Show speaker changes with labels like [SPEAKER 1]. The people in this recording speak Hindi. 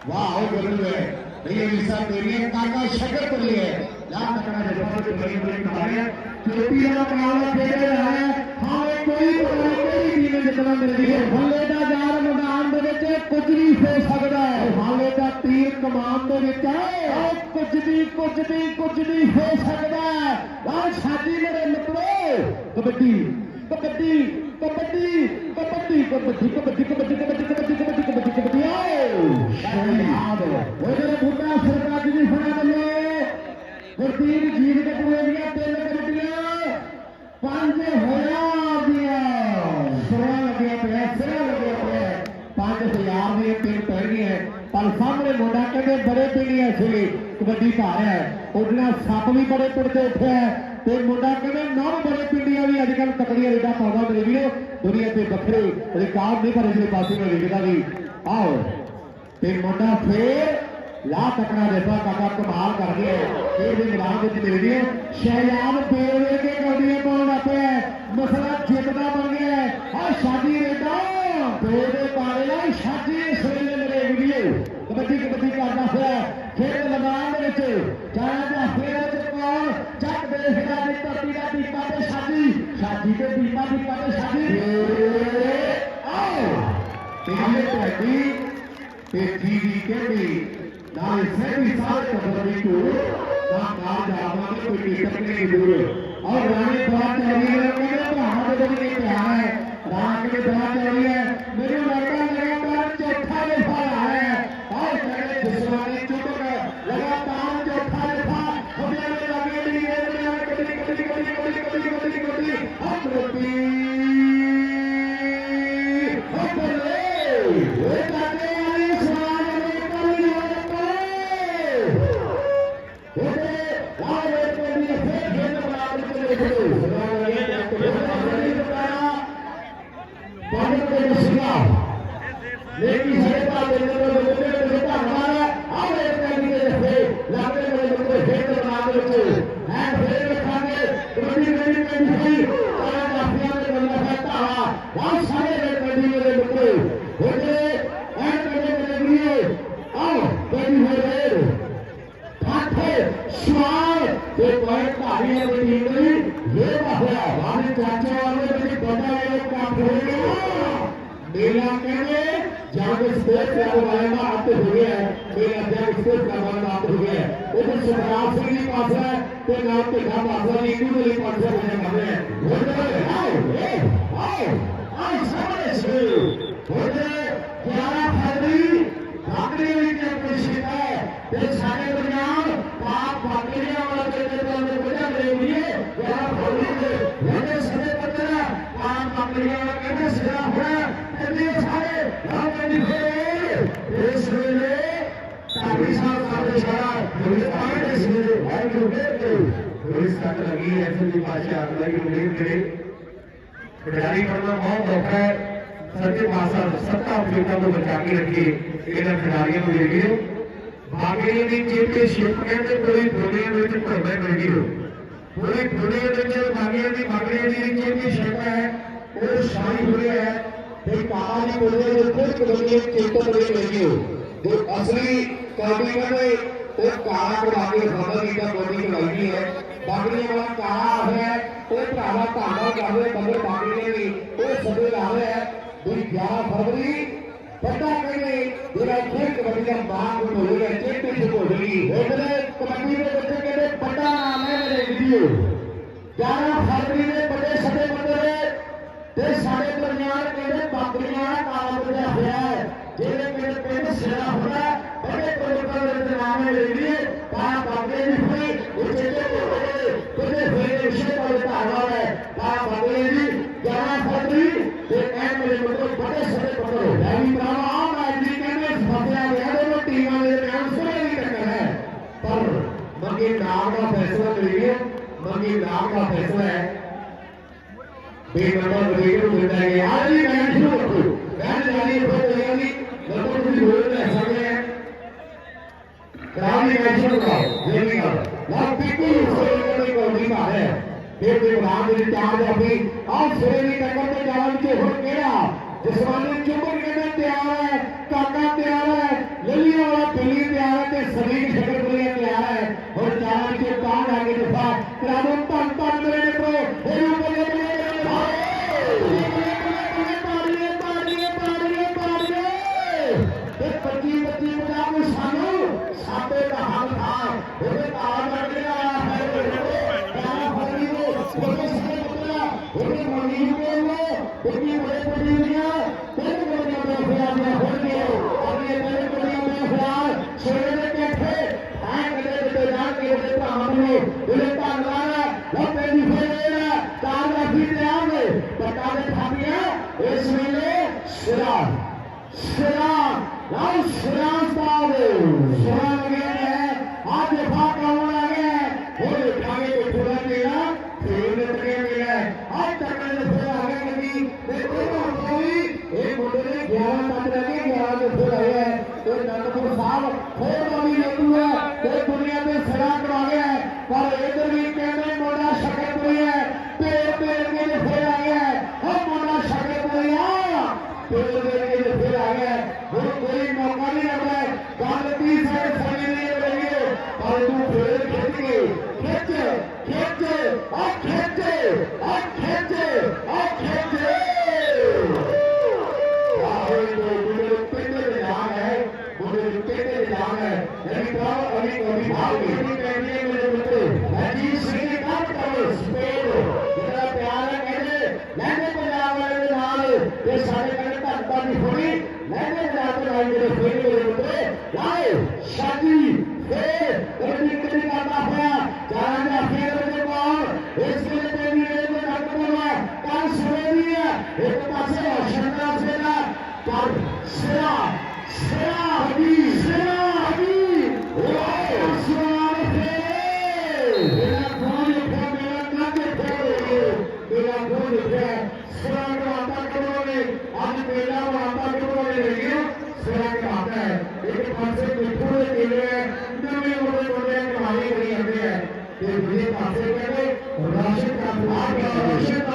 [SPEAKER 1] वा हे बोललो आहे भैया विसा देवी काका शकर बोलली आहे या प्रकारे जवाब के बड़े बड़े कहानी है जो भी ना बनावा दे रहा है हां कोई कोई भी नहीं जितना मिल रही है भले ਦਾ ਯਾਰ ਮੈਦਾਨ ਦੇ ਵਿੱਚ ਕੁਝ ਵੀ ਹੋ ਸਕਦਾ ਹੈ। ਹਾਲੇ ਦਾ ਤੀਰ ਕਮਾਨ ਦੇ ਵਿੱਚ ਹੈ। ਉਹ ਕੁਝ ਵੀ ਕੁਝ ਵੀ ਕੁਝ ਵੀ ਹੋ ਸਕਦਾ ਹੈ। ਵਾਹ ਸਾਡੀ ਮੇਰੇ ਮਿੱਤਰੋ ਕਬੱਡੀ ਕਬੱਡੀ ਕਬੱਡੀ ਕਬੱਡੀ ਕਬੱਡੀ ਕਬੱਡੀ ਕਬੱਡੀ ਕਬੱਡੀ नहीं है पर सामने मोटा कहते बड़े पीली है सिली कबड्डी घर है उठना सप भी बड़े पिंड से उठे है ਤੇ ਮੁੰਡਾ ਕਹਿੰਦਾ ਨਾ ਬੜੇ ਪਿੰਡੀਆਂ ਵੀ ਅੱਜ ਕੱਲ ਤਕੜੀਆਂ ਰੇਡਾਂ ਪਾਉਂਦਾ ਮੇਰੇ ਵੀਰੋ। ਦੁਨੀਆ ਤੇ ਵੱਖਰੇ ਰਿਕਾਰਡ ਨਹੀਂ ਪਰ ਇਸਲੇ ਪਾਸੇ ਨੂੰ ਵੇਖਦਾ ਵੀ। ਆਓ। ਤੇ ਮੁੰਡਾ ਫੇਰ ਲਾ ਤਕੜਾ ਦੇਸਾ ਕਾਕਾ ਕਮਾਲ ਕਰਦੇ ਹੈ। ਇਹ ਵੀ ਮੈਦਾਨ ਵਿੱਚ ਮਿਲਦੀ ਹੈ। ਸ਼ਹਿਜ਼ਾਦ ਪੇਰਵੇ ਕੇ ਕੌਡੀਆਂ ਪਾਉਣ ਆਪੇ ਮਸਲਾ ਜਿੱਤ ਦਾ ਬਣ ਗਿਆ ਹੈ। ਆ ਸ਼ਾਦੀ ਰੇਡਾ। ਪੇਰਵੇ ਪਾੜੇ ਨਾਲ ਸ਼ਾਦੀ ਸਰੇ ਕਬੱਡੀ ਕਬੱਡੀ ਕਰਦਾ ਹੋਇਆ ਖੇਡ ਮੈਦਾਨ ਦੇ ਵਿੱਚ ਜਾਇਆ ਜਾ ਫੇਰ ਚ ਕੌਣ ਜੱਟ ਦੇਖਦਾ ਦੀ ਧਰਤੀ ਦਾ ਦੀਪਾ ਤੇ ਸ਼ਾਦੀ ਸ਼ਾਦੀ ਤੇ ਦੀਪਾ ਦੀਪਾ ਤੇ ਸ਼ਾਦੀ ਆਓ। ਤੇ ਤੁਹਾਡੀ ਤੇ ਜੀਵੀ ਕਹਿੰਦੀ ਨਾਲ ਸਹੀ ਸਾਰੇ ਕਬੱਡੀ ਕੋ ਨਾ ਕਾ ਜਾਵਾਂਗੇ ਕੋਈ ਟਿਕਟ ਨਹੀਂ ਦੂਰ ਔਰ ਰਾਣੀ ਬਾਤ ਚੱਲ ਰਹੀ ਹੈ आगे नहीं है। मेरे लड़का लगातार चौथा दफ़ा है। और सगले दुश्मनी चुप लगातार प्रेम सिंह लेकिन जनता देने में लोगों ने नेता हमारा अब एक करने के लिए लाते में लोगों को हेत बना दे तो हैं फिर रखेंगे कभी कभी कभी भी सारा माफिया में बंदा करता है हम सारे कभी में लोगों को होते हैं करने के लिए अब कभी हो रहे ठाठे स्वार तो पॉइंट आ रही है ये माफिया हमारे चाचा मेरा कहने जहाँ पे स्पेस तो लगा बनाएगा आपके भोगे है, मेरा जहाँ स्पेस लगा बनाएगा आपके भोगे है, वो तो सुखराम सिंह नहीं पास है तो ना आपके घर पास है नहीं क्यों नहीं पास है। बने बने वो तो आए आए आए सामने से।
[SPEAKER 2] पुलिस तक लगी ऐसे की भाषा लगी उम्मीद थे खिलाड़ी बनना बहुत औखा है सच्चे पातशाह सत्ता अफ्रीका को बचा के रखिए ਇਹਨਾਂ ਖਿਡਾਰੀਆਂ ਨੂੰ ਦੇਖੀਏ ਬਾਕੀ ਦੀ ਚੈਂਪੀਅਨਸ਼ਿਪ ਕਹਿੰਦੇ ਪੂਰੀ ਦੁਨੀਆ ਵਿੱਚ ਘੁੰਮੇ ਮਿਲਦੀ ਹੋ ਪੂਰੀ ਦੁਨੀਆ ਦੇ ਵਿੱਚ ਬਾਗੀਆਂ ਦੀ ਬਾਗੀਆਂ ਦੀ ਚੈਂਪੀਅਨਸ਼ਿਪ ਹੈ
[SPEAKER 1] ਉਹ ਸਾਰੀ ਦੁਨੀਆ ਹੈ ਤੇ ਕਾਹ ਦੀ ਬੋਲਦੇ ਕੋਈ ਕਬੱਡੀ ਚੈਂਪੀਅਨ ਨਹੀਂ ਮਿਲਦੀ ਹੋ ਜੋ ਅਸਲੀ ਕਾਬਲੀਅਤ ਹੈ ਉਹ ਕਾਲਾ ਕਰਾ ਕੇ ਖਬਰ ਦੀ ਤਾਂ ਕਬੱਡੀ ਖਿਲਾਈ ਹੈ। ਬਾਗੜੀਆਂ ਵਾਲਾ ਕਾਲਾ ਹੋਇਆ ਉਹ ਭਰਾਵਾ ਧੰਨਵਾਦ ਕਰਦੇ ਬੰਦੇ ਬਾਗੜੀਆਂ ਦੀ ਉਹ ਸਭੇ ਲਾ ਰਿਹਾ ਹੈ ਵੀ 11 ਫਰਵਰੀ ਪਤਾ ਕਹਿੰਦੇ, ਜਿਹੜਾ ਖੇਡ ਕਬੱਡੀ ਦਾ ਬਾਗ ਹੋ ਰਿਹਾ ਚੈਂਪੀਅਨਸ਼ਿਪ ਹੋ ਰਹੀ ਉਹਦੇ ਕਬੱਡੀ ਦੇ ਵਿੱਚ ਕਹਿੰਦੇ ਪੱਟਾ ਨਾਮ ਹੈ ਮੇਰੇ ਵੀਡੀਓ 11 ਫਰਵਰੀ ਦੇ ਵੱਡੇ ਸਭੇ ਬੰਦੇ ਨੇ ਤੇ ਸਾਡੇ ਦਰਮਿਆਨ ਕਹਿੰਦੇ ਬਾਗੜੀਆਂ ਦਾ ਕਾਲਾ ਬੁਝਿਆ ਹੋਇਆ ਹੈ। ਜਿਹੜੇ ਕਹਿੰਦੇ ਪਿੰਡ ਸਿਰਾ ਹੋਇਆ ਬੜੇ के मामले में लिए पाप अगले भी हुई उचित तुझे हुए विषय पर आधार है पाप अगले भी ग्यारह फरवरी तो एक मेरे मतलब बड़े सड़े पकड़ो यानी प्रभाव राज्य के में फंसा गया तो टीम वाले काम सुने नहीं टक्कर है। पर मगे नाम का फैसला करिए। मगे नाम का फैसला है। बेनंबर रेडियो मिलता है आज ही बैंक शुरू करो बैंक जाने पर तैयारी लगभग भी हो रहा है। ग्रामीण कैंसर का जल्दीगा लास्टिकू सोने को जल्दीगा है देव देव राम जी चार अभी और सोने टक्कर के कारण के हो गया जिसमाने चुपन करने तैयार है काका तैयार है ललिया वाला दिल्ली तैयार है ते सभी शक्ल बोलिया तैयार है और चार के कान आगे दिखा क्रादों पान पान मेरे को हेरू बोले बोले पच्चीस पच्चीस, पचास को शामिल छापे का हाल था उन्हें कहा करने आया है। उन्हें मरीज़ को उनकी बड़े परियोजना पूर्ण करने का प्रयास में हो गए और ये बड़े परियोजना में प्रयास शरीर के थे? हैं मेरे बेजार के बेटा हमने बेटा हमारा वो तेरी फेरा तार का फिर आगे। बता दे था इसमें श्रीराम श्रीराम राम श्रीराम 11 ਤੱਕ ਲੈ ਕੇ 11 ਦੇ ਫਿਰ ਆਏ ਹੈ ਤੇ ਨੰਦਪੁਰ ਸਾਹਿਬ ਫੇਰ ਨਵੀਂ ਲੱਗੂ ਹੈ ਤੇ ਦੁਨੀਆ ਤੇ ਸਿਰਾ ਕਰਾ ਗਿਆ ਪਰ ਇਧਰ ਵੀ ਕਹਿੰਦੇ ਮੋੜਾ ਸ਼ਕਤਪੁਰੀ ਹੈ ਤੇ ਤੇ ਕੇ ਫਿਰ ਆਏ ਹੈ ਉਹ ਮੋੜਾ ਸ਼ਕਤਪੁਰੀ ਆ ਤੇ ਤੇ ਕੇ ਫਿਰ ਆਏ ਹੈ ਹੁਣ ਕੋਈ ਮੌਕਾ ਨਹੀਂ ਲੱਗਦਾ ਗੱਲ 30 ਸੈਕਿੰਡ ਸਮੇਂ ਨਹੀਂ ਲੱਗੇਗੇ ਪਰ ਤੂੰ ਫੇਰ ਖੇਡ ਗਏ अभी कभी भाग नहीं करनी है मेरे मित्र अजीत सिंह ने कहा करो स्पेन इतना प्यार है कहते मैंने पंजाब वाले के नाल ये सारे कहते धरता की थोड़ी मैंने पंजाब के मेरे फिर मेरे मित्र लाए शादी फिर कभी कभी करना पड़ा जाना जा मेरे को इसके लिए तेरी मेरे को डॉक्टर बोला कल सुने दिया एक पासे शंकर सेना पर सेना सेना हबी सेना ಇದೆ सुराग है। एक पासे मिठू ने केले नवे का भाग